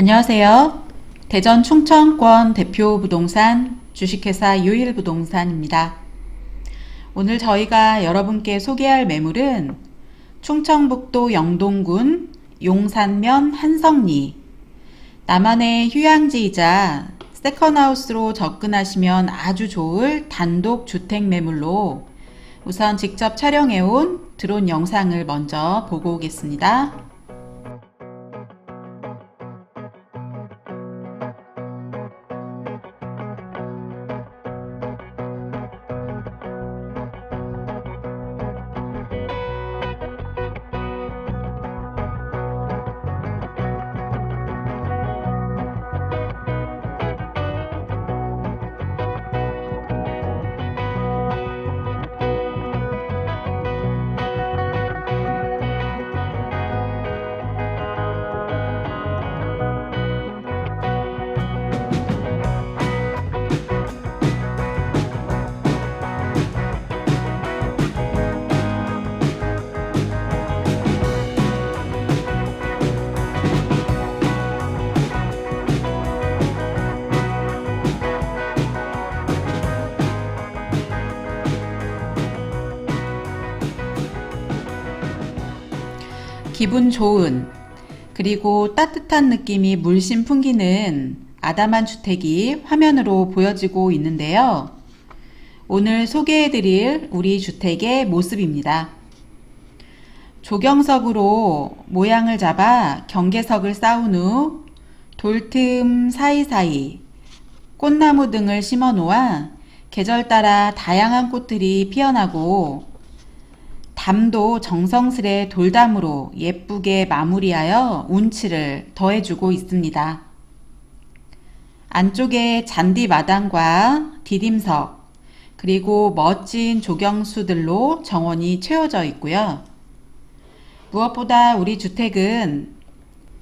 안녕하세요. 대전 충청권 대표 부동산 주식회사 유일 부동산입니다. 오늘 저희가 여러분께 소개할 매물은 충청북도 영동군 용산면 한성리 나만의 휴양지이자 세컨하우스로 접근하시면 아주 좋을 단독 주택 매물로 우선 직접 촬영해온 드론 영상을 먼저 보고 오겠습니다. 기분 좋은 그리고 따뜻한 느낌이 물씬 풍기는 아담한 주택이 화면으로 보여지고 있는데요. 오늘 소개해드릴 우리 주택의 모습입니다. 조경석으로 모양을 잡아 경계석을 쌓은 후 돌틈 사이사이 꽃나무 등을 심어 놓아 계절 따라 다양한 꽃들이 피어나고 담도 정성스레 돌담으로 예쁘게 마무리하여 운치를 더해주고 있습니다. 안쪽에 잔디 마당과 디딤석, 그리고 멋진 조경수들로 정원이 채워져 있고요. 무엇보다 우리 주택은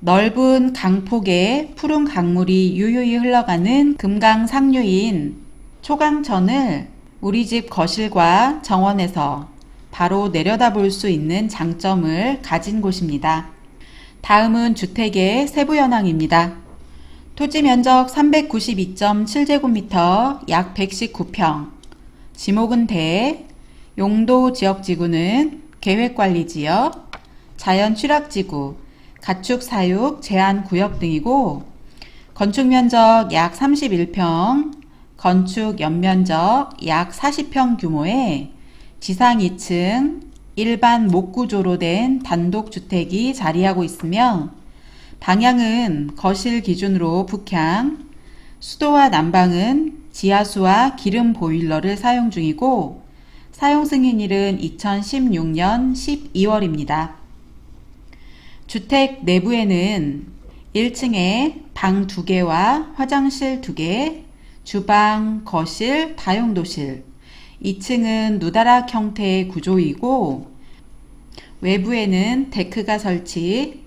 넓은 강폭에 푸른 강물이 유유히 흘러가는 금강 상류인 초강천을 우리 집 거실과 정원에서 바로 내려다볼 수 있는 장점을 가진 곳입니다. 다음은 주택의 세부 현황입니다. 토지 면적 392.7제곱미터 약 119평, 지목은 대, 용도 지역 지구는 계획관리 지역, 자연 취락 지구, 가축 사육 제한 구역 등이고 건축 면적 약 31평, 건축 연면적 약 40평 규모의 지상 2층 일반 목구조로 된 단독주택이 자리하고 있으며 방향은 거실 기준으로 북향, 수도와 난방은 지하수와 기름 보일러를 사용 중이고 사용 승인일은 2016년 12월입니다. 주택 내부에는 1층에 방 2개와 화장실 2개, 주방, 거실, 다용도실, 2층은 누다락 형태의 구조이고 외부에는 데크가 설치,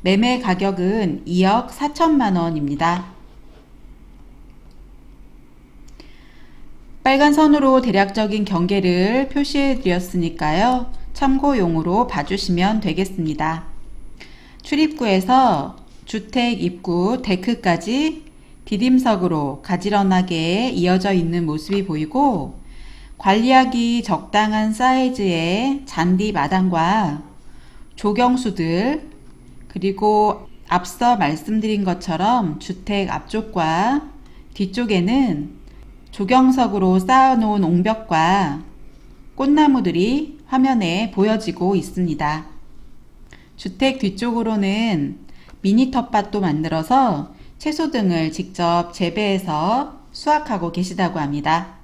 매매 가격은 2억 4천만 원입니다. 빨간 선으로 대략적인 경계를 표시해 드렸으니까요. 참고용으로 봐주시면 되겠습니다. 출입구에서 주택 입구 데크까지 디딤석으로 가지런하게 이어져 있는 모습이 보이고 관리하기 적당한 사이즈의 잔디 마당과 조경수들 그리고 앞서 말씀드린 것처럼 주택 앞쪽과 뒤쪽에는 조경석으로 쌓아놓은 옹벽과 꽃나무들이 화면에 보여지고 있습니다. 주택 뒤쪽으로는 미니 텃밭도 만들어서 채소 등을 직접 재배해서 수확하고 계시다고 합니다.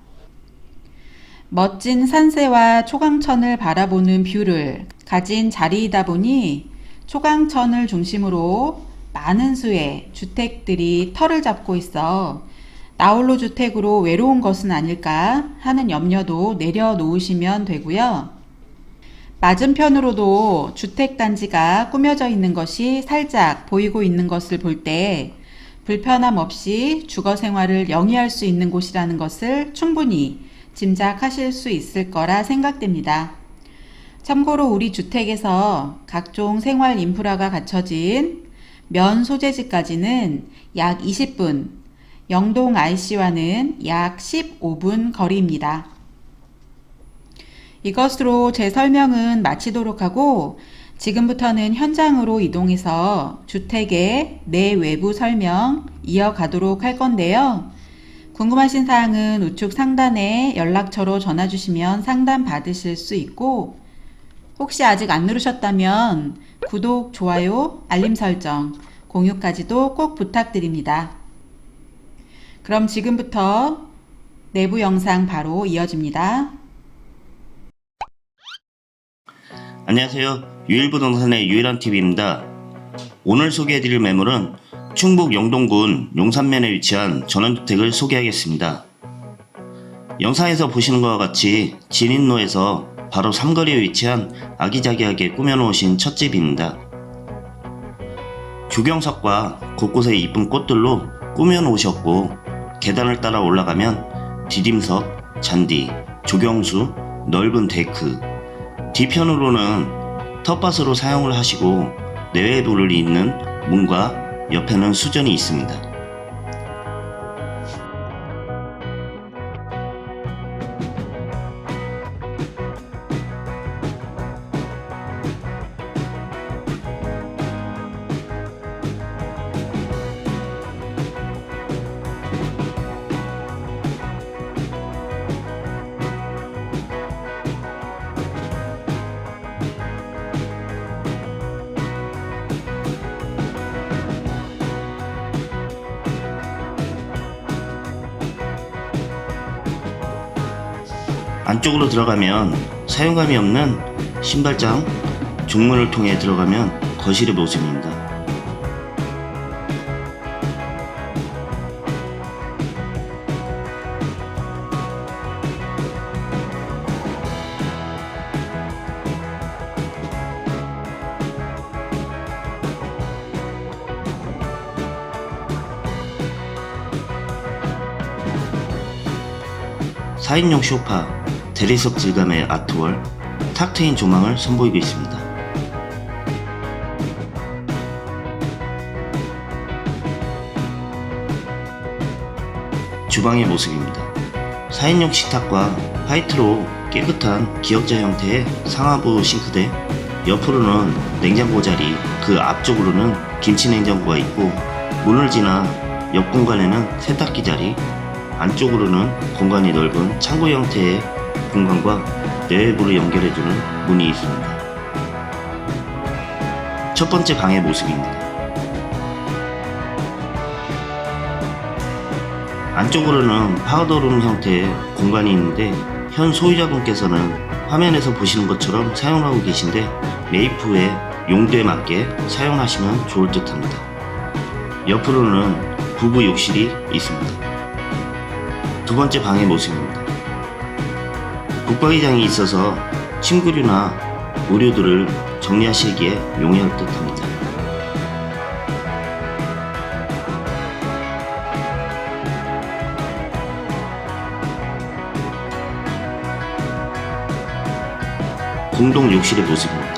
멋진 산세와 초강천을 바라보는 뷰를 가진 자리이다 보니 초강천을 중심으로 많은 수의 주택들이 털을 잡고 있어 나홀로 주택으로 외로운 것은 아닐까 하는 염려도 내려놓으시면 되고요. 맞은편으로도 주택단지가 꾸며져 있는 것이 살짝 보이고 있는 것을 볼 때 불편함 없이 주거 생활을 영위할 수 있는 곳이라는 것을 충분히 짐작하실 수 있을 거라 생각됩니다. 참고로 우리 주택에서 각종 생활 인프라가 갖춰진 면 소재지까지는 약 20분, 영동 IC와는 약 15분 거리입니다. 이것으로 제 설명은 마치도록 하고 지금부터는 현장으로 이동해서 주택의 내외부 설명 이어가도록 할 건데요. 궁금하신 사항은 우측 상단에 연락처로 전화 주시면 상담 받으실 수 있고 혹시 아직 안 누르셨다면 구독, 좋아요, 알림 설정, 공유까지도 꼭 부탁드립니다. 그럼 지금부터 내부 영상 바로 이어집니다. 안녕하세요. 유일부동산의 유일한 TV입니다. 오늘 소개해드릴 매물은 충북 영동군 용산면에 위치한 전원주택을 소개하겠습니다. 영상에서 보시는 것과 같이 진인로에서 바로 삼거리에 위치한 아기자기하게 꾸며놓으신 첫 집입니다. 조경석과 곳곳에 이쁜 꽃들로 꾸며놓으셨고 계단을 따라 올라가면 디딤석, 잔디, 조경수, 넓은 데크, 뒤편으로는 텃밭으로 사용을 하시고 내외부를 잇는 문과 옆에는 수전이 있습니다. 안쪽으로 들어가면 사용감이 없는 신발장 중문을 통해 들어가면 거실의 모습입니다. 사인용 소파, 대리석 질감의 아트월, 탁 트인 조망을 선보이고 있습니다. 주방의 모습입니다. 4인용 식탁과 화이트로 깨끗한 기역자 형태의 상하부 싱크대, 옆으로는 냉장고 자리, 그 앞쪽으로는 김치 냉장고가 있고 문을 지나 옆 공간에는 세탁기 자리, 안쪽으로는 공간이 넓은 창고 형태의 공간과 내외부를 연결해주는 문이 있습니다. 첫 번째 방의 모습입니다. 안쪽으로는 파우더룸 형태의 공간이 있는데 현 소유자분께서는 화면에서 보시는 것처럼 사용하고 계신데 후에 용도에 맞게 사용하시면 좋을 듯 합니다. 옆으로는 부부 욕실이 있습니다. 두 번째 방의 모습입니다. 북박이장이 있어서 침구류나 의료들을 정리하시기에 용이할 듯 합니다. 공동 욕실의 모습입니다.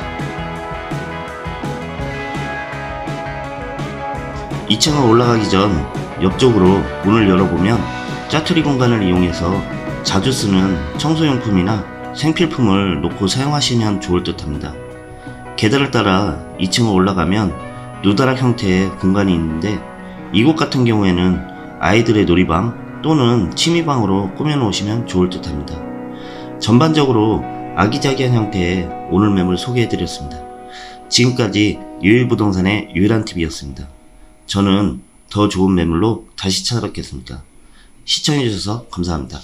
2층을 올라가기 전 옆쪽으로 문을 열어보면 짜투리 공간을 이용해서 자주 쓰는 청소용품이나 생필품을 놓고 사용하시면 좋을 듯 합니다. 계단을 따라 2층을 올라가면 누다락 형태의 공간이 있는데 이곳 같은 경우에는 아이들의 놀이방 또는 취미방으로 꾸며놓으시면 좋을 듯 합니다. 전반적으로 아기자기한 형태의 오늘 매물 소개해드렸습니다. 지금까지 유일부동산의 유일한 TV였습니다. 저는 더 좋은 매물로 다시 찾아뵙겠습니다. 시청해주셔서 감사합니다.